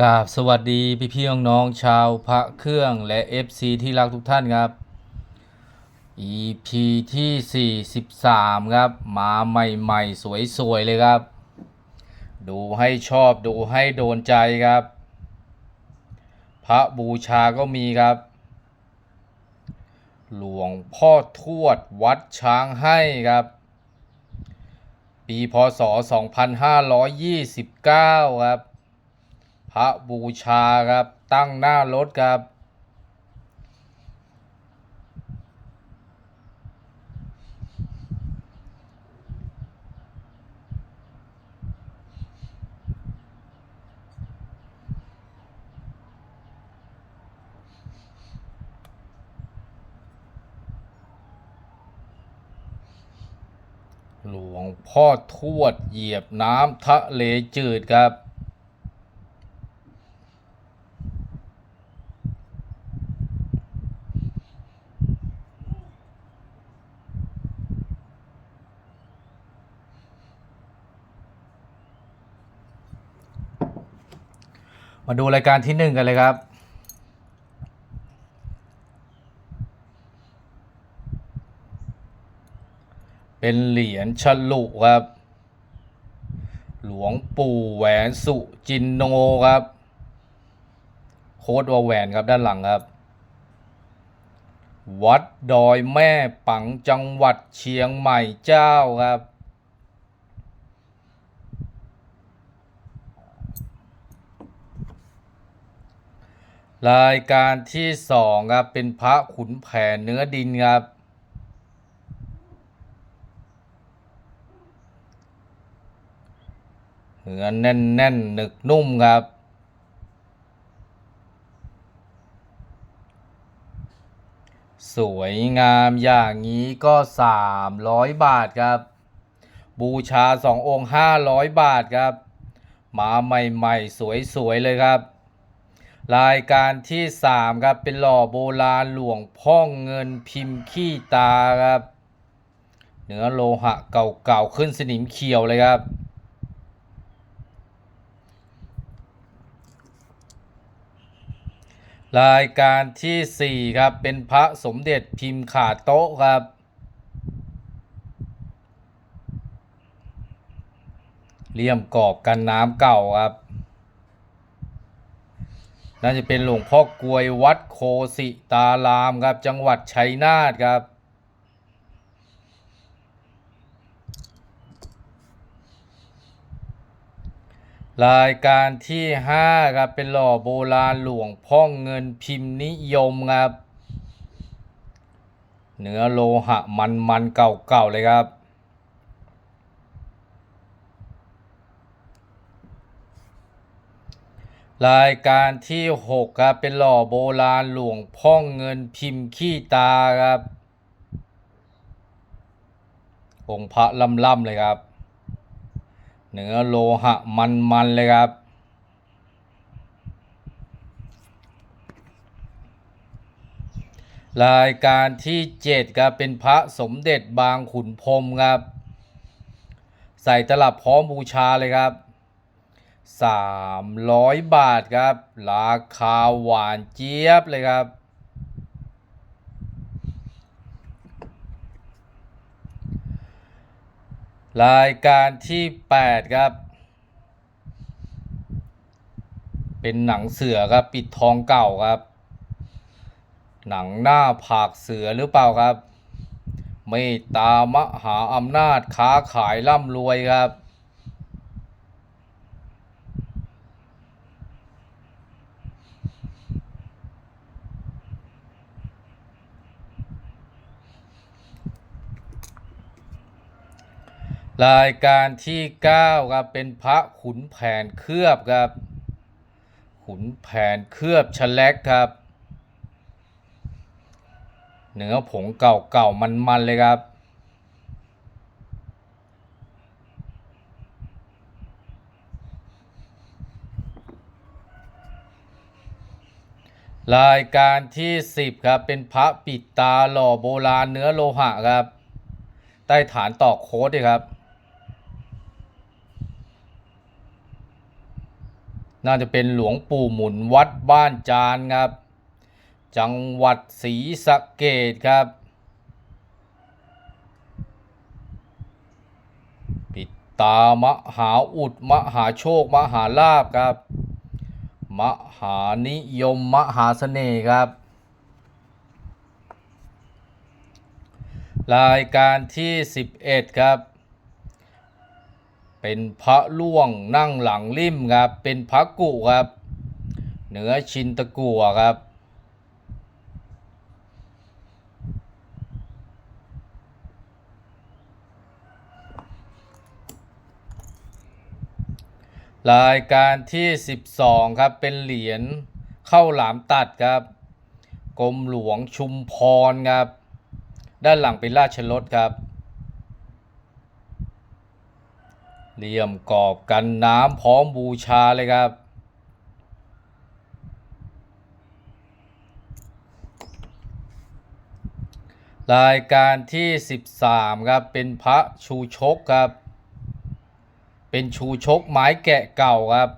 กราบสวัสดีพี่พี่น้องน้องชาวพระเครื่องและ FC ที่รักทุกท่านครับ EP ที่ 43 ครับ มาใหม่ ๆ สวย ๆ เลยครับ ดูให้ชอบดูให้โดนใจครับ พระบูชาก็มีครับ หลวงพ่อทวดวัดช้างให้ครับ ปีพศ 2529 ครับ พระบูชาครับตั้งหน้ารถครับ หลวงพ่อทวดเหยียบน้ำทะเลจืดครับ มาดูรายการที่หนึ่งกันเลยครับ เป็นเหรียญฉลุครับ หลวงปู่แหวนสุจินโนครับ โค้ดว่าแหวนครับด้านหลังครับ วัดดอยแม่ปังจังหวัดเชียงใหม่เจ้าครับ รายการที่สองครับเป็นพระขุนแผนเนื้อดินครับ เนื้อแน่นแน่นหนึกนุ่มครับ สวยงามอย่างนี้ก็300บาทครับ บูชาสององค์500บาทครับ มาใหม่ ๆ สวย ๆ เลยครับ รายการที่ 3 ครับ เป็นหล่อโบราณหลวงพ่อเงินพิมพ์ขี้ตาครับเนื้อโลหะเก่าๆขึ้นสนิมเขียวเลยครับ รายการที่ 4 ครับ เป็นพระสมเด็จพิมพ์ขาโต๊ะครับเลี่ยมกรอบกันน้ำเก่าครับ น่าจะเป็นหลวงพ่อกลวยวัดโคสิตารามครับ จังหวัดชัยนาทครับ รายการที่ 5 ครับ เป็นหล่อโบราณหลวงพ่อเงินพิมพ์นิยมครับ เนื้อโลหะมันมันๆเก่าๆเลยครับ รายการที่6ครับเป็นหล่อโบราณหลวงพ่องเงินพิมพ์ขี้ตาครับองค์พระล่ำๆเลยครับ เนื้อโลหะมันๆเลยครับ รายการที่7ครับเป็นพระสมเด็จบางขุนพรมครับ ใส่ตลับพร้อมบูชาเลยครับ 300 บาทครับ ราคาหวานเจี๊ยบเลยครับ รายการที่ 8 ครับ เป็นหนังเสือครับ ปิดทองเก่าครับ หนังหน้าผากเสือหรือเปล่าครับ เมตตามหาอำนาจค้าขายร่ำรวยครับ รายการที่ 9 ครับ เป็นพระขุนแผนเคลือบครับ ขุนแผนเคลือบชะแลกครับ เนื้อผงเก่าๆ มันๆ เลยครับ รายการที่ 10 ครับ เป็นพระปิดตาหล่อโบราณเนื้อโลหะครับ ใต้ฐานตอกโค้ดด้วยครับ น่าจะเป็นหลวงปู่หมุนวัดบ้านจานครับ จังหวัดศรีสะเกดครับ ปิดตามหาอุดมหาโชค มหาลาบครับ มหานิยมมหาเสน่ห์ครับ รายการที่ 11 ครับ เป็นพระล่วงนั่งหลังริมครับ เป็นพระกุครับ เหนือชินตะกัวครับรายการที่ 12 ครับ เป็นเหรียญเข้าหลามตัดครับ กรมหลวงชุมพรครับ ด้านหลังเป็นราชรถครับ เลี่ยมกรอบกันน้ำพร้อมบูชาเลยครับ รายการที่ 13 ครับ เป็นพระชูชกครับ เป็นชูชกไม้แกะเก่าครับ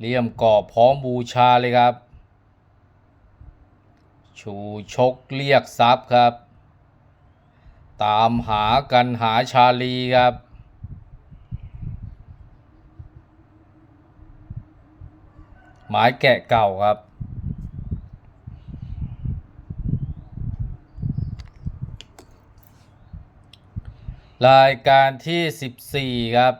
เลี่ยมกรอบพร้อมบูชาเลยครับ ชูชกเรียกทรัพย์ครับ ตามหากันหาชาลีครับไม้แกะเก่าครับ รายการที่ 14 ครับ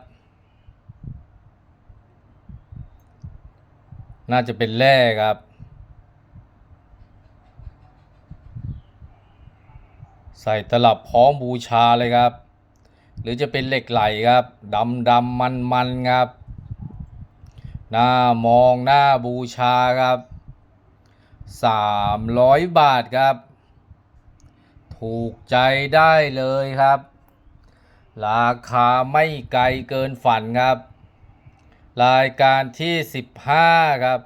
น่าจะเป็นแร่ครับ ใส่ตลับพร้อมบูชาเลยครับ หรือจะเป็นเหล็กไหลครับดำดำมันมันครับ หน้ามองหน้าบูชาครับ 300 บาทครับ ถูกใจได้เลยครับ ราคาไม่ไกลเกินฝันครับ รายการที่ 15 ครับ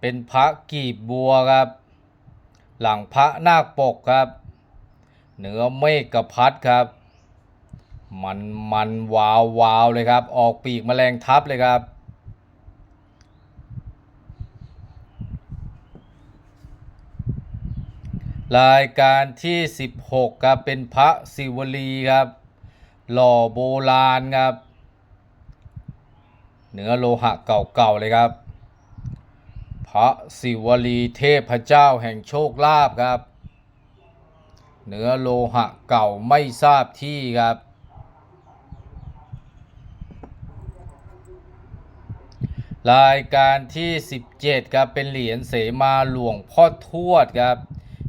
เป็นพระกีบบัวครับ หลังพระนาคปกครับ เหนือเมฆกพัดครับ มันมันวาววาวเลยครับ ออกปีกแมลงทับเลยครับ รายการที่ 16ครับเป็นพระศิวลีครับ หล่อโบราณครับ เนื้อโลหะเก่าๆเลยครับ พระศิวลีเทพเจ้าแห่งโชคลาภครับ เนื้อโลหะเก่าไม่ทราบที่ครับ รายการที่ 17ครับเป็นเหรียญเสมาหลวงพ่อทวดครับ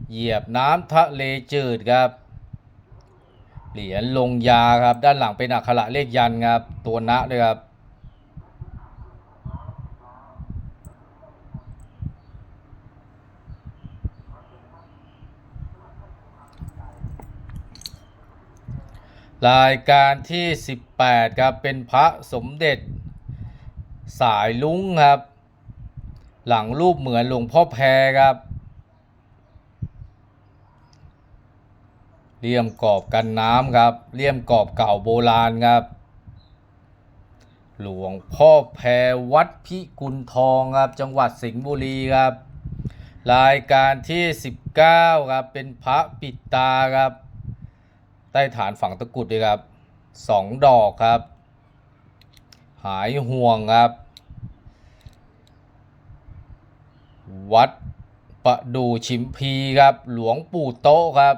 เหยียบน้ำทะเลจืดครับเหรียญลงยาครับ ด้านหลังเป็นอักขระเลขยันครับ ตัวนะด้วยครับ รายการที่ 18 ครับ เป็นพระสมเด็จ สายลุงครับ หลังรูปเหมือนหลวงพ่อแพรครับเลี่ยมกรอบกันน้ำครับเลี่ยมกรอบเก่าโบราณครับ หลวงพ่อแพรวัดพิกุลทองครับ จังหวัดสิงห์บุรีครับ รายการที่ 19 ครับ เป็นพระปิดตาครับ ใต้ฐานฝังตะกุดด้วยครับสองดอกครับ หายห่วงครับ วัดประดูชิมพีครับ หลวงปู่โตะครับ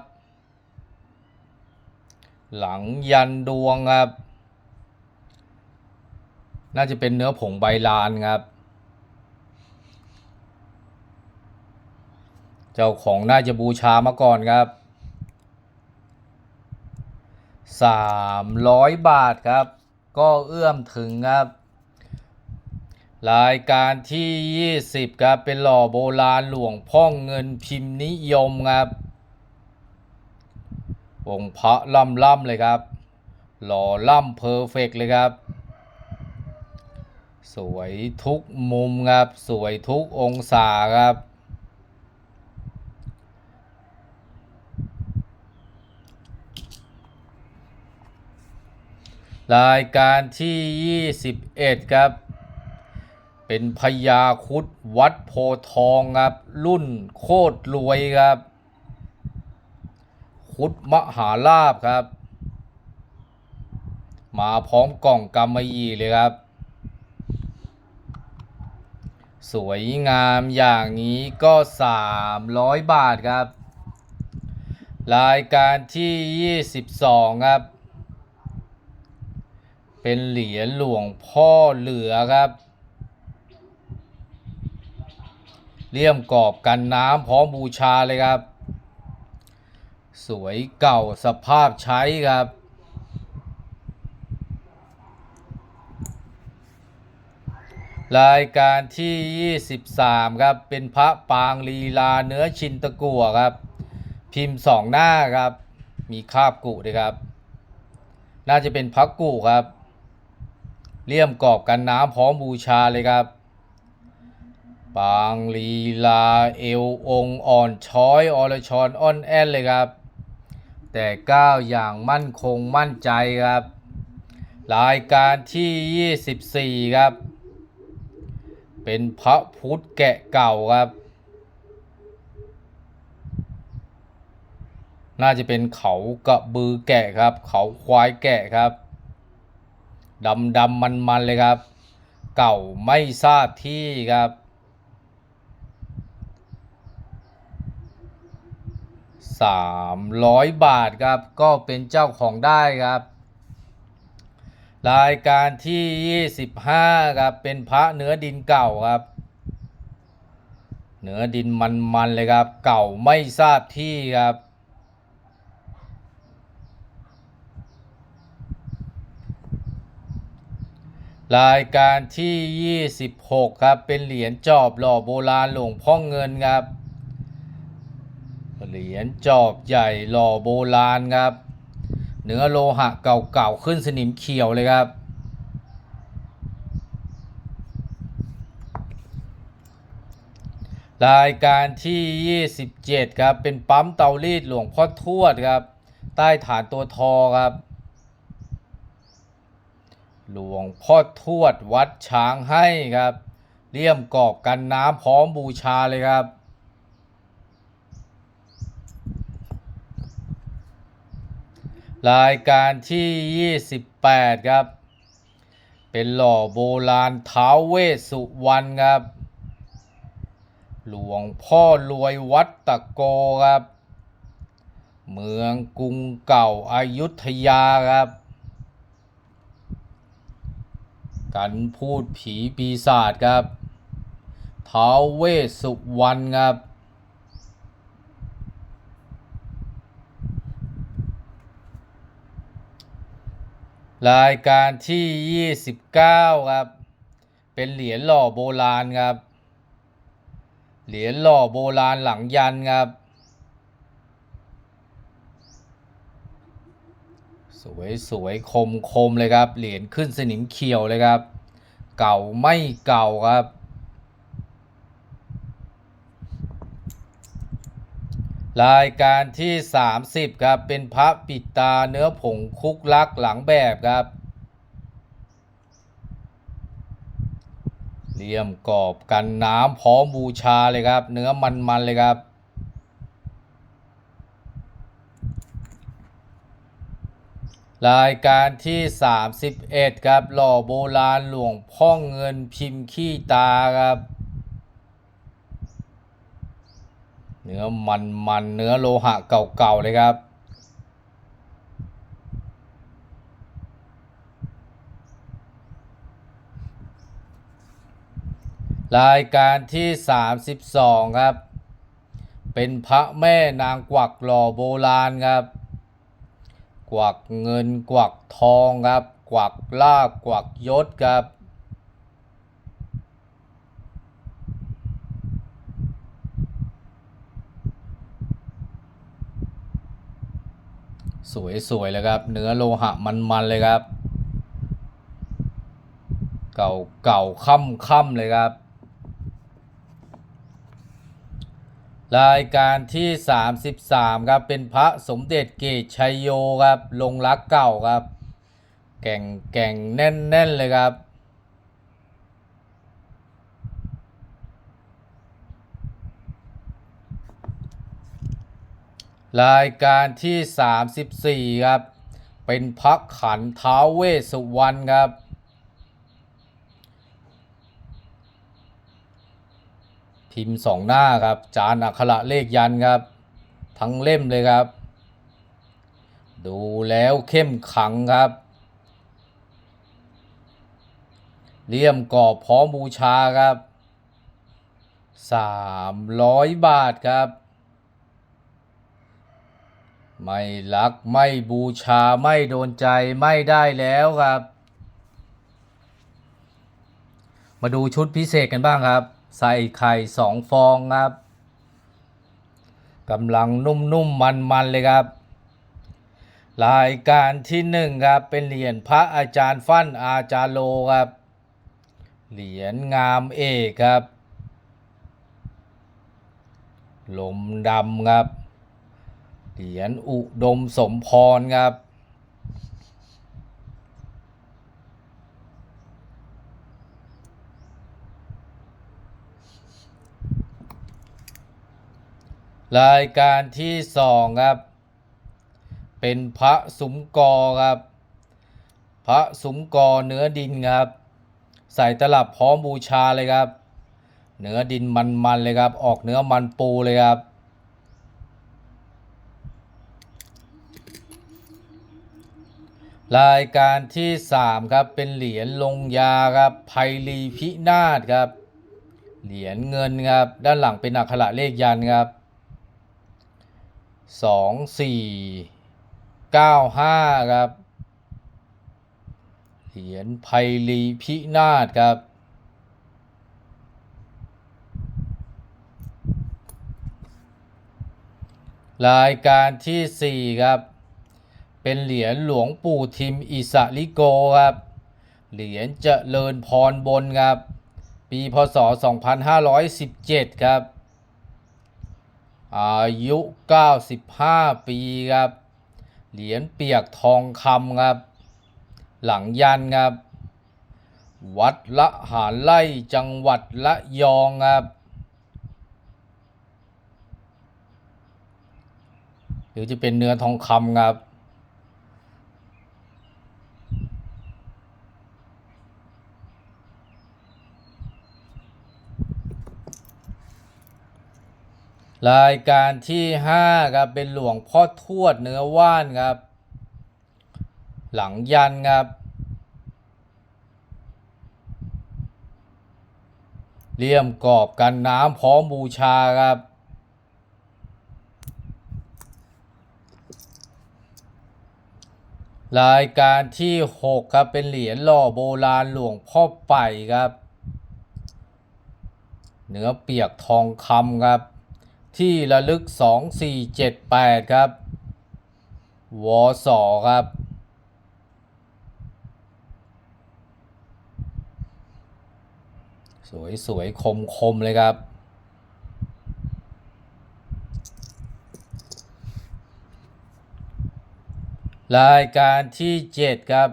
หลังยันดวงครับ น่าจะเป็นเนื้อผงใบลานครับ เจ้าของน่าจะบูชามาก่อนครับ 300 บาทครับ ก็เอื้อมถึงครับ รายการที่ 20 ครับ เป็นหล่อโบราณหลวงพ่อเงินพิมพ์นิยมครับองค์พระล่ำล่ำเลยครับ หล่อล่ำเพอร์เฟกเลยครับ สวยทุกมุมครับ สวยทุกองศาครับ รายการที่ 21 ครับ เป็นพญาคุดวัดโพทองครับ รุ่นโคตรรวยครับ คุดมหาลาบครับ มาพร้อมกล่องกำมะยี่เลยครับ สวยงามอย่างนี้ก็ 300 บาทครับ รายการที่ 22 ครับ เป็นเหรียญหลวงพ่อเหลือครับเลี่ยมกรอบกันน้ำพร้อมบูชาเลยครับ สวยเก่าสภาพใช้ครับ รายการที่ 23 ครับ เป็นพระปางลีลาเนื้อชินตะกั่วครับ พิมพ์สองหน้าครับ มีคาบกุด้วยครับ น่าจะเป็นพักกุครับ เลี่ยมกรอบกันน้ำพร้อมบูชาเลยครับ ปางลีลาเอวองอ่อนช้อยอรชรอ่อนแอนเลยครับ แต่ก้าวอย่างมั่นคงมั่นใจครับ รายการที่ 24 ครับ เป็นพระพุทธแกะเก่าครับ น่าจะเป็นเขากระบือแกะครับ เขาควายแกะครับ ดำดำมันมันเลยครับ เก่าไม่ทราบที่ครับสามร้อยบาทครับ ก็เป็นเจ้าของได้ครับ รายการที่ 25 ครับ เป็นพระเนื้อดินเก่าครับ เนื้อดินมันๆเลยครับ เก่าไม่ทราบที่ครับ รายการที่ 26 ครับ เป็นเหรียญจอบหล่อโบราณหลวงพ่อเงินครับ เหรียญจอบใหญ่หล่อโบราณครับ เนื้อโลหะเก่าๆ ขึ้นสนิมเขียวเลยครับ รายการที่ 27 ครับ เป็นปั๊มเตารีดหลวงพ่อทวดครับ ใต้ฐานตัวทอครับ หลวงพ่อทวดวัดช้างให้ครับเลี่ยมกอบกันน้ำพร้อมบูชาเลยครับ รายการที่ 28 ครับ เป็นหล่อโบราณท้าวเวสสุวรรณครับ หลวงพ่อรวยวัดตะโกครับ เมืองกรุงเก่าอายุทยาครับ กันพูดผีปีศาจครับท้าวเวสสุวรรณครับ รายการที่ 29 ครับ เป็นเหรียญหล่อโบราณครับ เหรียญหล่อโบราณหลังยันครับ สวยสวยคมคมเลยครับ เหรียญขึ้นสนิมเขียวเลยครับ เก่าไม่เก่าครับ รายการที่ 30 ครับ เป็นพระปิดตาเนื้อผงคุกลักหลังแบบครับเลี่ยมกรอบกันน้ำพร้อมบูชาเลยครับ เนื้อมันๆเลยครับ รายการที่ 31 ครับ หล่อโบราณหลวงพ่อเงินพิมพ์ขี้ตาครับ เนื้อมันมันๆเนื้อโลหะเก่าๆเลยครับ รายการที่ 32 ครับ เป็นพระแม่นางกวักหล่อโบราณครับ กวักเงินกวักทองครับ กวักลาบกวักยศครับสวยๆเลยครับ เนื้อโลหะมัน ๆ เลยครับ เก่าเก่าค่ำค่ำเลยครับ รายการที่ 33 ครับเป็นพระสมเด็จเกตชัยโยครับลงรักเก่าครับ แก่งแก่งแน่นแน่นเลยครับ รายการที่ 34 ครับ เป็นพักขันท้าเวสสุวรรณครับ พิมพ์สองหน้าครับ จานอักขระเลขยันครับ ทั้งเล่มเลยครับ ดูแล้วเข้มขังครับเลี่ยมกรอบพร้อมบูชาครับ 300 บาทครับ ไม่รักไม่บูชาไม่โดนใจไม่ได้แล้วครับ มาดูชุดพิเศษกันบ้างครับ ใส่ไข่สองฟองครับกำลังนุ่มๆมันๆเลยครับ รายการที่หนึ่งครับ เป็นเหรียญพระอาจารย์ฟั่นอาจารย์โลครับ เหรียญงามเอกครับลมดำครับ เหรียญอุดมสมพรครับ รายการที่สองครับ เป็นพระสุมกอครับ พระสุมกอเนื้อดินครับ ใส่ตลับพร้อมบูชาเลยครับ เนื้อดินมันๆเลยครับ ออกเนื้อมันปูเลยครับรายการที่สามครับเป็นเหรียญลงยาครับไพลีพินาศครับ เหรียญเงินครับ ด้านหลังเป็นอักขระเลขยันครับ สองสี่เก้าห้าครับ เหรียญไพลีพินาศครับรายการที่สี่ครับ เป็นเหรียญหลวงปู่ทิมอิสริโกครับ เหรียญเจริญพรบนครับ ปีพศ 2517 ครับ อายุ 95 ปีครับ เหรียญเปียกทองคำครับ หลังยันครับ วัดละหารไล่จังหวัดละยองครับหรือจะเป็นเนื้อทองคำครับ รายการที่ห้าครับ เป็นหลวงพ่อทวดเนื้อว่านครับ หลังยันครับ เลี่ยมกรอบกันน้ำพร้อมบูชาครับ รายการที่ 6 ครับ เป็นเหรียญหล่อโบราณหลวงพ่อไปครับ เนื้อเปียกทองคำครับ ที่ระลึก 2478 ครับ วสครับ สวยสวยคมคมๆเลยครับ รายการที่ 7 ครับ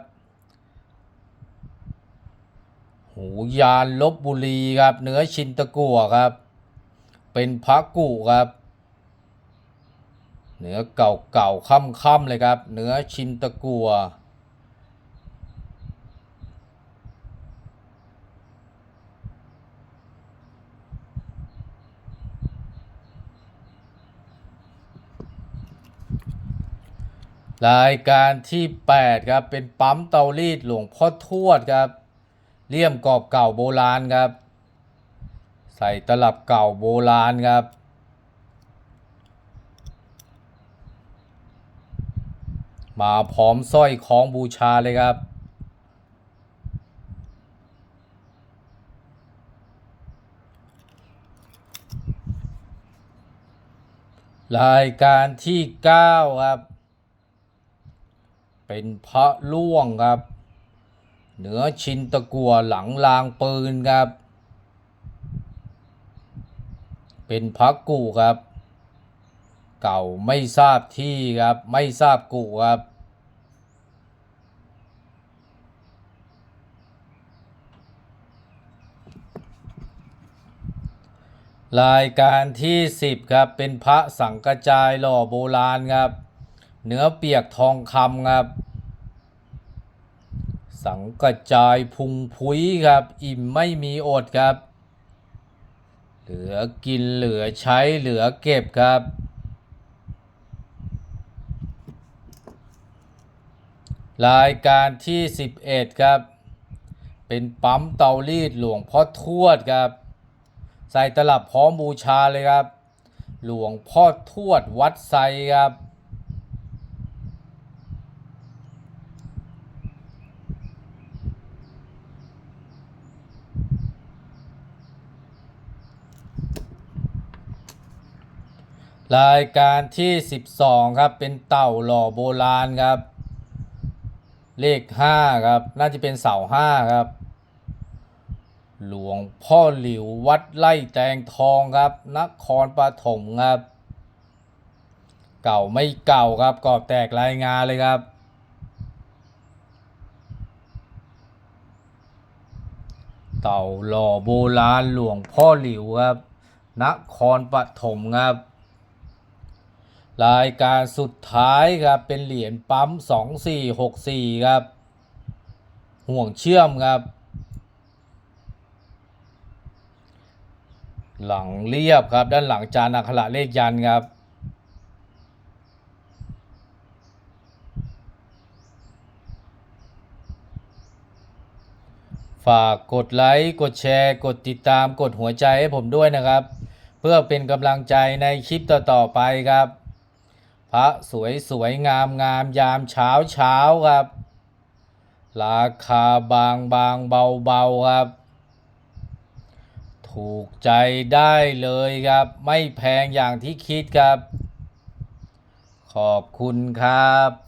หูยานลบบุรีครับ เนื้อชินตะกั่วครับ เป็นพระกุครับ เนื้อเก่าเก่าค่ำค่ำๆเลยครับ เนื้อชินตะกัวรายการที่ 8 ครับ เป็นปั๊มเตารีดหลวงพ่อทวดครับเลี่ยมกรอบเก่าโบราณครับ ใส่ตลับเก่าโบราณครับ มาพร้อมสร้อยคล้องบูชาเลยครับ รายการที่ 9 ครับ เป็นพระล่วงครับ เหนือชินตะกัวหลังลางปืนครับ เป็นพักกูครับ เก่าไม่ทราบที่ครับ ไม่ทราบกูครับรายการที่ 10 ครับ เป็นพระสังกจายหล่อโบราณครับ เนื้อเปียกทองคำครับ สังกจายพุงพุ้ยครับ อิ่มไม่มีอดครับ เหลือกินเหลือใช้เหลือเก็บครับ รายการที่ 11 ครับ เป็นปั๊มเตารีดหลวงพ่อทวดครับ ใส่ตลับพร้อมบูชาเลยครับ หลวงพ่อทวดวัดไซครับ รายการที่ 12 ครับ เป็นเต่าหล่อโบราณครับ เลข 5 ครับ น่าจะเป็นเสา5ครับ หลวงพ่อหลิววัดไล่แตงทองครับ นครปฐมครับ เก่าไม่เก่าครับกรอบแตกรายงานเลยครับ เต่าหล่อโบราณหลวงพ่อหลิวครับ นครปฐมครับ รายการสุดท้ายครับเป็นเหรียญปั๊ม 2464 ครับ ห่วงเชื่อมครับ หลังเรียบครับ ด้านหลังจานอักขระเลขยันครับ ฝากกดไลค์กดแชร์ กดติดตามกดหัวใจให้ผมด้วยนะครับ เพื่อเป็นกำลังใจในคลิปต่อ ๆ ไปครับ ระสวยสวยงามงามยามเช้าเช้าครับ ราคาบางบางเบาเบาครับ ถูกใจได้เลยครับ ไม่แพงอย่างที่คิดครับ ขอบคุณครับ